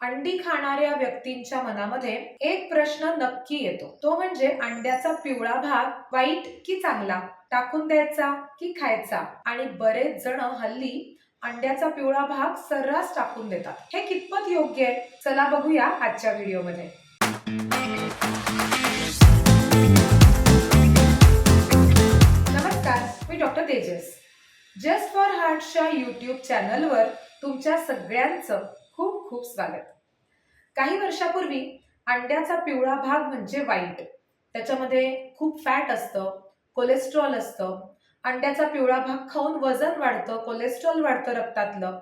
अंडी खाणाऱ्या व्यक्तींच्या मनामध्ये एक प्रश्न नक्की येतो. तो म्हणजे अंड्याचा पिवळा भाग वाईट की चांगला? टाकून द्यायचा की खायचा? आणि बरेच जण हल्ली अंड्याचा पिवळा भाग सर्रास टाकून देतात. हे कितपत योग्य आहे? चला बघूया आजच्या व्हिडिओमध्ये. नमस्कार मी डॉक्टर तेजस. जस्ट फॉर हार्टच्या युट्यूब चॅनलवर तुमच्या सगळ्यांचं खूप खूप स्वागत. काही वर्षापूर्वी अंड्याचा पिवळा भाग म्हणजे वाईट. त्याच्यामध्ये खूप फॅट असतं कोलेस्ट्रॉल असतं. अंड्याचा पिवळा भाग खाऊन वजन वाढतं कोलेस्ट्रॉल वाढतं रक्तातलं.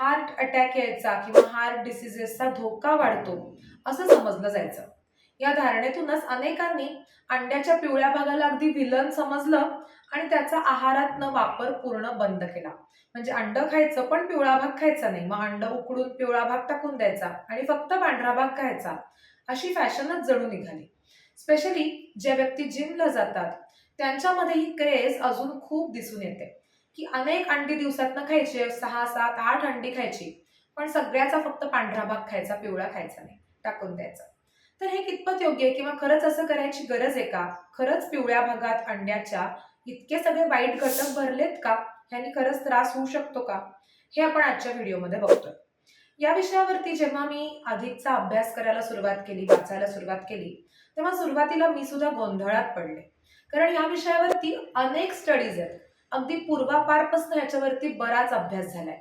हार्ट अटॅक यायचा किंवा हार्ट डिसिजेसचा धोका वाढतो असं समजलं जायचं. या धारणेतूनच अनेकांनी अंड्याच्या पिवळ्या भागाला अगदी विलन समजलं आणि त्याचा आहारातनं वापर पूर्ण बंद केला. म्हणजे अंड खायचं पण पिवळा भाग खायचा नाही. मग अंड उकडून पिवळा भाग टाकून द्यायचा आणि फक्त पांढरा भाग खायचा. अशी फॅशनच जणू निघाली. स्पेशली ज्या व्यक्ती जिमला जातात त्यांच्यामध्ये ही क्रेज अजून खूप दिसून येते. की अनेक अंडी दिवसातनं खायचे सहा सात आठ अंडी खायची पण सगळ्याचा फक्त पांढरा भाग खायचा पिवळा खायचा नाही टाकून द्यायचा. तर हे कितपत योग्य आहे किंवा खरंच असं करायची गरज आहे का? खरंच पिवळ्या भागात अंड्याच्या इतके सगळे वाईट घटक भरलेत का? ह्यानी खरंच त्रास होऊ शकतो का? हे आपण आजच्या व्हिडिओमध्ये बघतोय. या विषयावरती जेव्हा मी अधिकचा अभ्यास करायला सुरुवात केली वाचायला सुरुवात केली तेव्हा सुरुवातीला मी सुद्धा गोंधळात पडले. कारण या विषयावरती अनेक स्टडीज आहेत. अगदी पूर्वापारपासून याच्यावरती बराच अभ्यास झालाय.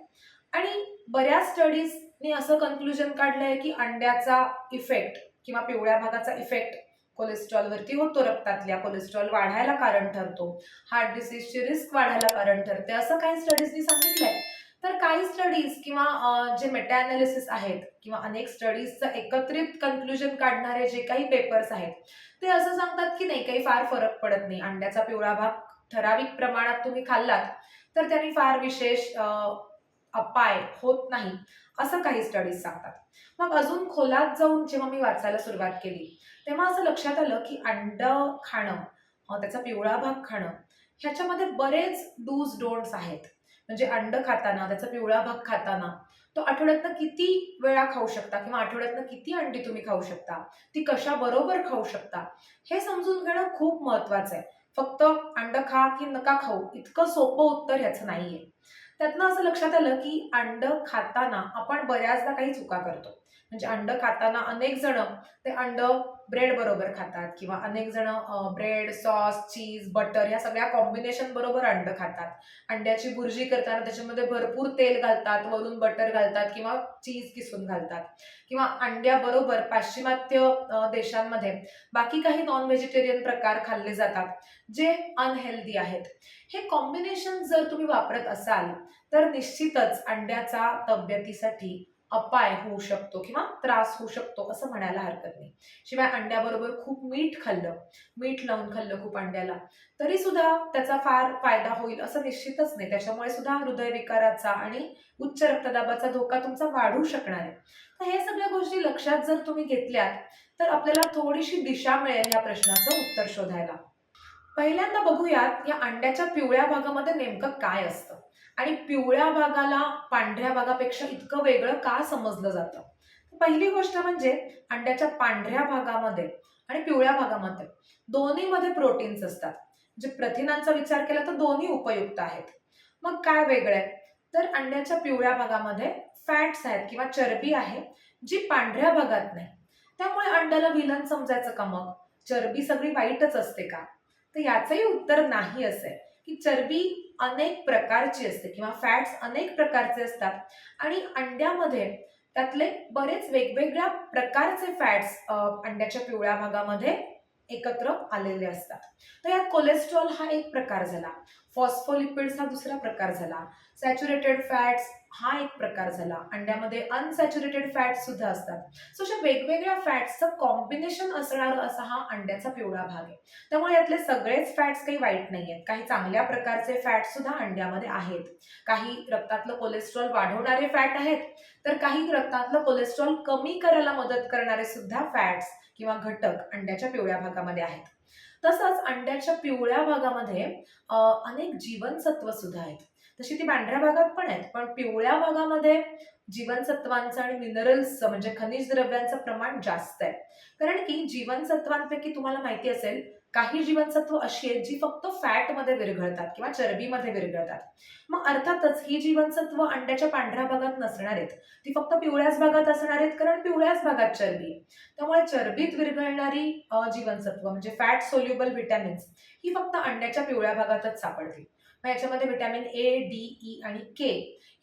आणि बऱ्याच स्टडीजनी असं कन्क्लुजन काढलंय की अंड्याचा इफेक्ट किंवा पिवळ्या भागाचा इफेक्ट कोलेस्ट्रॉलवरती होतो रक्तातल्या. कोलेस्ट्रॉल वाढायला कारण ठरतो. हार्ट डिसीजची रिस्क वाढायला कारण ठरते. असं काही स्टडीजनी सांगितलंय. तर काही स्टडीज किंवा जे मेटा अनालिसिस आहेत किंवा अनेक स्टडीजचं एकत्रित कन्क्लुजन काढणारे जे काही पेपर्स आहेत ते असं सांगतात की नाही काही फार फरक पडत नाही. अंड्याचा पिवळा भाग ठराविक प्रमाणात तुम्ही खाल्लात तर त्यांनी फार विशेष अपाय होत नाही असं काही स्टडीज सांगतात. मग अजून खोलात जाऊन जेव्हा मी वाचायला सुरुवात केली तेव्हा असं लक्षात आलं की अंड खाणं त्याचा पिवळा भाग खाणं ह्याच्यामध्ये बरेच डूज डोंट्स आहेत. म्हणजे अंड खाताना त्याचा पिवळा भाग खाताना तो आठवड्यातनं किती वेळा खाऊ शकता किंवा आठवड्यातनं किती अंडी तुम्ही खाऊ शकता ती कशा बरोबर खाऊ शकता हे समजून घेणं खूप महत्वाचं आहे. फक्त अंड खा की नका खाऊ इतकं सोपं उत्तर ह्याचं नाहीये. त्यातनं असं लक्षात आलं की अंड खाताना आपण बऱ्याचदा काही चुका करतो. म्हणजे अंड खाताना अनेक जण ते अंड ब्रेड बरोबर खातात किंवा अनेक जण ब्रेड सॉस चीज बटर या सगळ्या कॉम्बिनेशन बरोबर अंड खातात. अंड्याची बुर्जी करताना त्याच्यामध्ये भरपूर तेल घालतात वरून बटर घालतात किंवा चीज किसून घालतात. किंवा अंड्याबरोबर पाश्चिमात्य देशांमध्ये बाकी काही नॉन व्हेजिटेरियन प्रकार खाल्ले जातात जे अनहेल्दी आहेत. हे कॉम्बिनेशन जर तुम्ही वापरत असाल तर निश्चितच अंड्याचा तब्येतीसाठी अपाय होऊ शकतो किंवा त्रास होऊ शकतो असं म्हणायला हरकत नाही. शिवाय अंड्याबरोबर खूप मीठ खाल्लं मीठ लावून खाल्लं खूप अंड्याला तरी सुद्धा त्याचा फार फायदा होईल असं निश्चितच नाही. त्याच्यामुळे सुद्धा हृदयविकाराचा आणि उच्च रक्तदाबाचा धोका तुमचा वाढू शकणार आहे. तर हे सगळ्या गोष्टी लक्षात जर तुम्ही घेतल्यात तर आपल्याला थोडीशी दिशा मिळेल या प्रश्नाचं उत्तर शोधायला. पहिल्यांदा बघूयात या अंड्याच्या पिवळ्या भागामध्ये नेमकं काय असतं? आणि पिवळ्या भागाला पांढऱ्या भागापेक्षा इतकं वेगळं का समजलं जातं? पहिली गोष्ट म्हणजे अंड्याच्या पांढऱ्या भागामध्ये आणि पिवळ्या भागामध्ये. दोन्हीमध्ये प्रोटीन्स असतात. जे प्रथिनांचा विचार केला तर दोन्ही उपयुक्त आहेत. मग काय वेगळं आहे? तर अंड्याच्या पिवळ्या भागामध्ये फॅट्स आहेत किंवा चरबी आहे जी पांढऱ्या भागात नाही. त्यामुळे अंड्याला विलन समजायचं का मग? चरबी सगळी वाईटच असते का? तर याचंही उत्तर नाही असं आहे. की चरबी अनेक प्रकारची असते किंवा फॅट्स अनेक प्रकारचे असतात. आणि अंड्यामध्ये त्यातले बरेच वेगवेगळ्या प्रकारचे फॅट्स अंड्याच्या पिवळ्या भागामध्ये एकत्र आलेले असतात. तर यात कोलेस्ट्रॉल हा एक प्रकार झाला. फॉस्फोलिपिड्स हा दुसरा प्रकार झाला. सॅच्युरेटेड फॅट्स हा एक प्रकार झाला. अंड्यामध्ये अनसॅच्युरेटेड फॅट्स सुद्धा असतात. सो अशा वेगवेगळ्या फॅट्सचं कॉम्बिनेशन असणार असा हा अंड्याचा पिवळा भाग आहे. त्यामुळे यातले सगळेच फॅट्स काही वाईट नाही आहेत काही चांगल्या प्रकारचे फॅट सुद्धा अंड्यामध्ये आहेत. काही रक्तातलं कोलेस्ट्रॉल वाढवणारे फॅट आहेत तर काही रक्तातलं कोलेस्ट्रॉल कमी करायला मदत करणारे सुद्धा फॅट्स किंवा घटक अंड्याच्या पिवळ्या भागामध्ये आहेत. तसंच अंड्याच्या पिवळ्या भागामध्ये अनेक जीवनसत्व सुद्धा आहेत. तशी ती पांढऱ्या भागात पण आहेत पण पिवळ्या भागामध्ये जीवनसत्वांचं आणि मिनरल्सचं म्हणजे खनिज द्रव्यांचं प्रमाण जास्त आहे. कारण की जीवनसत्वांपैकी तुम्हाला माहिती असेल काही जीवनसत्व अशी आहेत जी फक्त फॅटमध्ये विरघळतात किंवा चरबीमध्ये विरघळतात. मग अर्थातच ही जीवनसत्व अंड्याच्या पांढऱ्या भागात नसणार आहेत. ती फक्त पिवळ्याच भागात असणार आहेत कारण पिवळ्याच भागात चरबी त्यामुळे चरबीत विरघळणारी जीवनसत्व म्हणजे फॅट सोल्युबल व्हिटॅमिन्स ही फक्त अंड्याच्या पिवळ्या भागातच सापडतील. मग याच्यामध्ये व्हिटॅमिन ए डी ई आणि के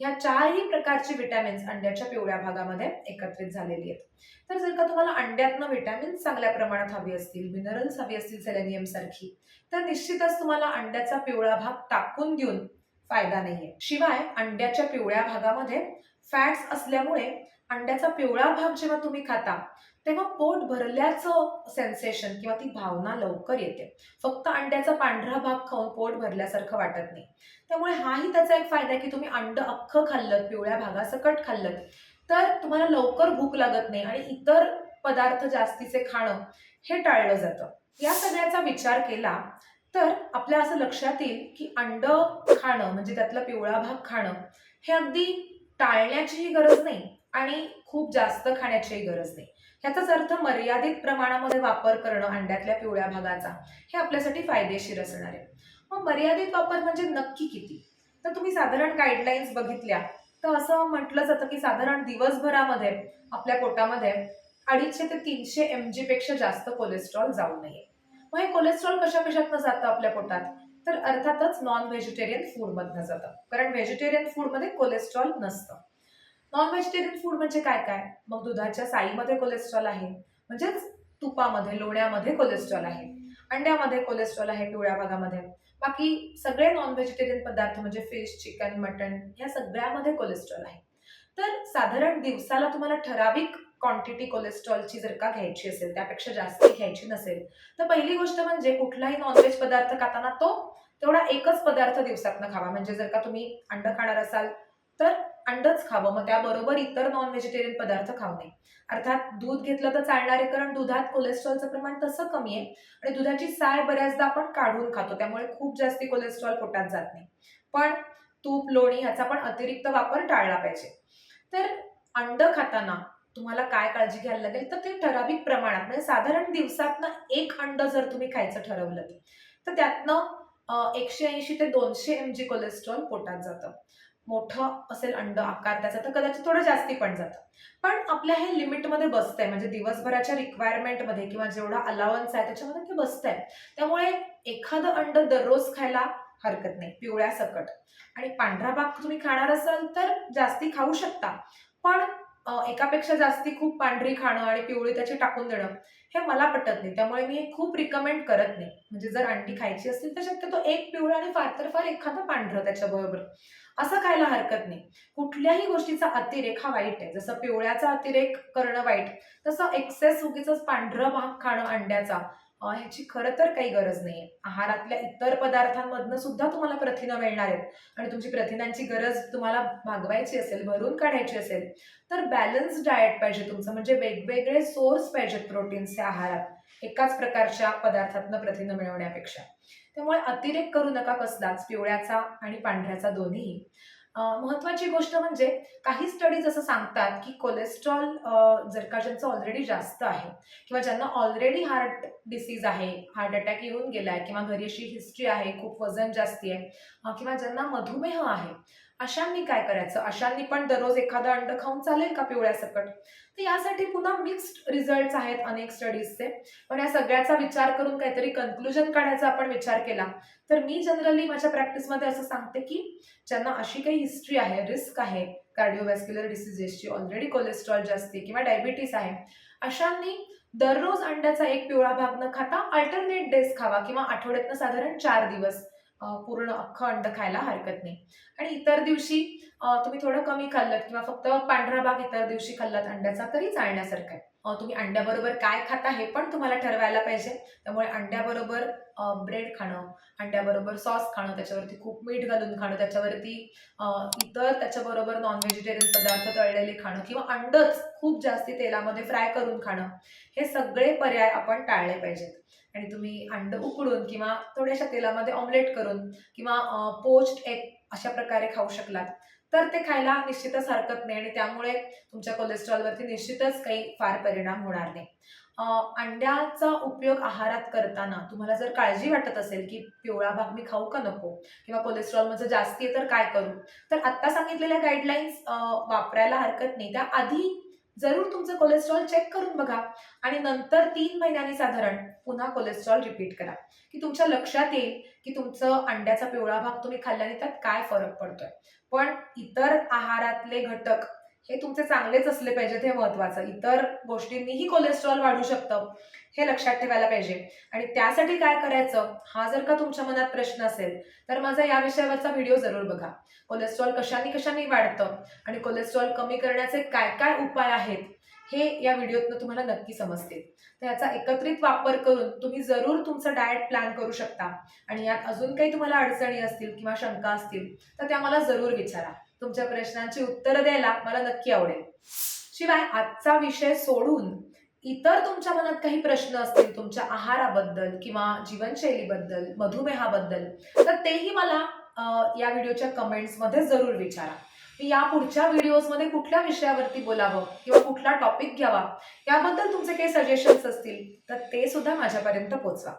या चारही प्रकारची विटॅमिन्स अंड्याच्या पिवळ्या भागामध्ये एकत्रित झालेली आहेत. तर जर का तुम्हाला अंड्यातनं विटॅमिन्स चांगल्या प्रमाणात हवी असतील मिनरल्स हवी असतील सेलेनियम सारखी तर निश्चितच तुम्हाला अंड्याचा पिवळा भाग टाकून देऊन फायदा नाहीये. शिवाय अंड्याच्या पिवळ्या भागामध्ये फॅट्स असल्यामुळे अंड्याचा पिवळा भाग जेव्हा तुम्ही खाता तेव्हा पोट भरल्याचं सेन्सेशन किंवा ती भावना लवकर येते. फक्त अंड्याचा पांढरा भाग खाऊन पोट भरल्यासारखं वाटत नाही. त्यामुळे हाही त्याचा एक फायदा आहे की तुम्ही अंड अख्खं खाल्लं पिवळ्या भागासकट खाल्लं तर तुम्हाला लवकर भूक लागत नाही आणि इतर पदार्थ जास्तीचे खाणं हे टाळलं जातं. या सगळ्याचा विचार केला तर आपल्या असं लक्षात येईल की अंड खाणं म्हणजे त्यातला पिवळा भाग खाणं हे अगदी टाळण्याचीही गरज नाही आणि खूप जास्त खाण्याचीही गरज नाही. ह्याचाच अर्थ मर्यादित प्रमाणामध्ये वापर करणं अंड्यातल्या पिवळ्या भागाचा हे आपल्यासाठी फायदेशीर असणार आहे. मग मर्यादित वापर म्हणजे नक्की किती? तर तुम्ही साधारण गाईडलाईन्स बघितल्या. तर असं म्हटलं जातं की साधारण दिवसभरामध्ये आपल्या पोटामध्ये अडीचशे ते तीनशे एमपेक्षा जास्त कोलेस्ट्रॉल जाऊ नये. मग हे कोलेस्ट्रॉल कशा कशातनं जातं आपल्या पोटात? तर अर्थातच नॉन व्हेजिटेरियन फूडमधनं जातं. कारण व्हेजिटेरियन फूडमध्ये कोलेस्ट्रॉल नसतं. नॉन व्हेजिटेरियन फूड म्हणजे काय काय? मग दुधाच्या साईमध्ये कोलेस्ट्रॉल आहे. म्हणजेच तुपामध्ये लोण्यामध्ये कोलेस्ट्रॉल आहे. अंड्यामध्ये कोलेस्ट्रॉल आहे पिवळ्या भागामध्ये. बाकी सगळे नॉन व्हेजिटेरियन पदार्थ म्हणजे फिश चिकन मटन या सगळ्यामध्ये कोलेस्ट्रॉल आहे. तर साधारण दिवसाला तुम्हाला ठराविक क्वांटिटी कोलेस्ट्रॉलची जर का घ्यायची असेल त्यापेक्षा जास्त घ्यायची नसेल तर पहिली गोष्ट म्हणजे कुठलाही नॉनव्हेज पदार्थ खाताना तो तेवढा एकच पदार्थ दिवसातनं खावा. म्हणजे जर का तुम्ही अंड खाणार असाल तर अंडच खावं मग त्याबरोबर इतर नॉन व्हेजिटेरियन पदार्थ खाऊ नये. अर्थात दूध घेतलं तर चालणार आहे कारण दुधात कोलेस्ट्रॉलचं प्रमाण तसं कमी आहे आणि दुधाची साय बऱ्याचदा आपण काढून खातो त्यामुळे खूप जास्ती कोलेस्ट्रॉल पोटात जात नाही. पण तूप लोणी ह्याचा पण अतिरिक्त वापर टाळला पाहिजे. तर अंड खाताना तुम्हाला काय काळजी घ्यायला लागेल? तर ते ठराविक प्रमाणात म्हणजे साधारण दिवसातनं एक अंड जर तुम्ही खायचं ठरवलं तर त्यातनं एकशे ऐंशी ते दोनशे एम जी कोलेस्ट्रॉल पोटात जातं. मोठं असेल अंड आकार त्याचा तर कदाचित थोडं जास्ती पण जातं. पण आपल्या हे लिमिटमध्ये बसतंय म्हणजे दिवसभराच्या रिक्वायरमेंटमध्ये किंवा जेवढा अलावन्स आहे त्याच्यामध्ये ते बसतंय. त्यामुळे एखादं अंड दररोज खायला हरकत नाही पिवळ्या सकट. आणि पांढरा भाग तुम्ही खाणार असाल तर जास्ती खाऊ शकता. पण एकापेक्षा जास्ती खूप पांढरी खाणं आणि पिवळी त्याची टाकून देणं हे मला पटत नाही. त्यामुळे मी हे खूप रिकमेंड करत नाही. म्हणजे जर अंडी खायची असतील तर शक्यतो एक पिवळं आणि फार तर फार एखादं पांढरं त्याच्याबरोबर असं खायला हरकत नाही. कुठल्याही गोष्टीचा अतिरेक हा वाईट आहे. जसं पिवळ्याचा अतिरेक करणं वाईट तसं एक्सेस उगीच पांढरं भाग खाणं अंड्याचा ह्याची खरं तर काही गरज नाहीये. आहारातल्या इतर पदार्थांमधनं सुद्धा तुम्हाला प्रथिनं मिळणार आहेत. आणि तुमची प्रथिनांची गरज तुम्हाला भागवायची असेल भरून काढायची असेल तर बॅलन्स डाएट पाहिजे तुमचं. म्हणजे वेगवेगळे सोर्स पाहिजेत प्रोटीन्सच्या आहारात. एकाच प्रकारच्या पदार्थातनं प्रथिनं मिळवण्यापेक्षा. त्यामुळे अतिरेक करू नका कसलाच पिवळ्याचा आणि पांढऱ्याचा दोन्ही. महत्वाची गोष्ट म्हणजे काही स्टडीज असं सांगतात की कोलेस्ट्रॉल जर का ज्यांचं ऑलरेडी जास्त आहे किंवा ज्यांना ऑलरेडी हार्ट डिसीज आहे हार्ट अटॅक येऊन गेलाय किंवा घरी अशी हिस्ट्री आहे खूप वजन जास्ती आहे किंवा ज्यांना मधुमेह आहे अशांनी काय करायचं? अशांनी पण दररोज एखादं अंड खाऊन चालेल का पिवळ्या सकट तर यासाठी पुन्हा मिक्स्ड रिझल्ट आहेत अनेक स्टडीजचे पण या सगळ्याचा विचार करून काहीतरी कन्क्लुजन काढायचा आपण विचार केला. तर मी जनरली माझ्या प्रॅक्टिसमध्ये असं सांगते की ज्यांना अशी काही हिस्ट्री आहे रिस्क आहे कार्डिओवॅस्क्युलर डिसिजेसची ऑलरेडी कोलेस्ट्रॉल जास्ती किंवा डायबिटीस आहे अशांनी दररोज अंड्याचा एक पिवळा भाग न खाता अल्टरनेट डेज खावा किंवा आठवड्यातनं साधारण चार दिवस. पूर्ण अख्खं अंड खायला हरकत नाही. आणि इतर दिवशी तुम्ही थोडं कमी खाल्लं किंवा फक्त पांढरा भाग इतर दिवशी खाल्लात अंड्याचा तरी चालण्यासारखं आहे. तुम्ही अंड्याबरोबर काय खाता हे पण तुम्हाला ठरवायला पाहिजे. त्यामुळे अंड्याबरोबर ब्रेड खाणं अंड्याबरोबर सॉस खाणं त्याच्यावरती खूप मीठ घालून खाणं त्याच्यावरती इतर त्याच्याबरोबर नॉन व्हेजिटेरियन पदार्थ तळलेले खाणं किंवा अंडच खूप जास्ती तेलामध्ये फ्राय करून खाणं हे सगळे पर्याय आपण टाळले पाहिजेत. आणि तुम्ही अंड उकडून किंवा थोड्याशा तेलामध्ये ऑमलेट करून किंवा पोस्ट एग अशा प्रकारे खाऊ शकलात. तर ते खायला निश्चितच हरकत नाही आणि त्यामुळे तुमच्या कोलेस्ट्रॉलवरती निश्चितच काही फार परिणाम होणार नाही. अंड्याचा उपयोग आहारात करताना तुम्हाला जर काळजी वाटत असेल की पिवळा भाग मी खाऊ का नको किंवा कोलेस्ट्रॉल माझं जास्ती आहे तर काय करू? तर आत्ता सांगितलेल्या गाईडलाईन्स वापरायला हरकत नाही. त्या आधी जरूर तुमचं कोलेस्ट्रॉल चेक करून बघा. आणि नंतर तीन महिन्यांनी साधारण पुन्हा कोलेस्ट्रॉल रिपीट करा. की तुमच्या लक्षात येईल की तुमचं अंड्याचा पिवळा भाग तुम्ही खाल्ल्याने त्यात काय फरक पडतोय. पण इतर आहारातले घटक हे तुमचे चांगलेच असले पाहिजेत हे महत्वाचं. इतर गोष्टींनीही कोलेस्ट्रॉल वाढू शकतं हे लक्षात ठेवायला पाहिजे. आणि त्यासाठी काय करायचं हा जर का तुमच्या मनात प्रश्न असेल तर माझा या विषयावरचा व्हिडिओ जरूर बघा. कोलेस्ट्रॉल कशाने कशाने वाढतं आणि कोलेस्ट्रॉल कमी करण्याचे काय काय उपाय आहेत हे या व्हिडिओतनं तुम्हाला नक्की समजते तर याचा एकत्रित वापर करून तुम्ही जरूर तुमचं डाएट प्लॅन करू शकता. आणि यात अजून काही तुम्हाला अडचणी असतील किंवा शंका असतील तर त्या मला जरूर विचारा. तुमच्या प्रश्नांची उत्तरं द्यायला मला नक्की आवडेल. शिवाय आजचा विषय सोडून इतर तुमच्या मनात काही प्रश्न असतील तुमच्या आहाराबद्दल किंवा जीवनशैलीबद्दल मधुमेहाबद्दल तर तेही मला या व्हिडिओच्या कमेंट्समध्ये जरूर विचारा. मी या पुढच्या व्हिडिओजमध्ये कुठल्या विषयावरती बोलावं किंवा कुठला टॉपिक घ्यावा याबद्दल तुमचे काही सजेशन्स असतील तर ते सुद्धा माझ्यापर्यंत पोचवा.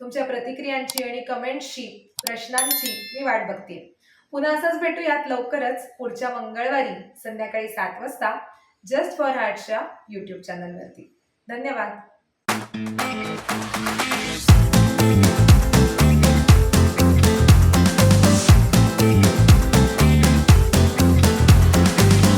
तुमच्या प्रतिक्रियांची आणि कमेंट्सची प्रश्नांची मी वाट बघते. पुन्हा असंच भेटूयात लवकरच पुढच्या मंगळवारी संध्याकाळी सात वाजता जस्ट फॉर हार्टच्या यूट्यूब चॅनलवरती धन्यवाद.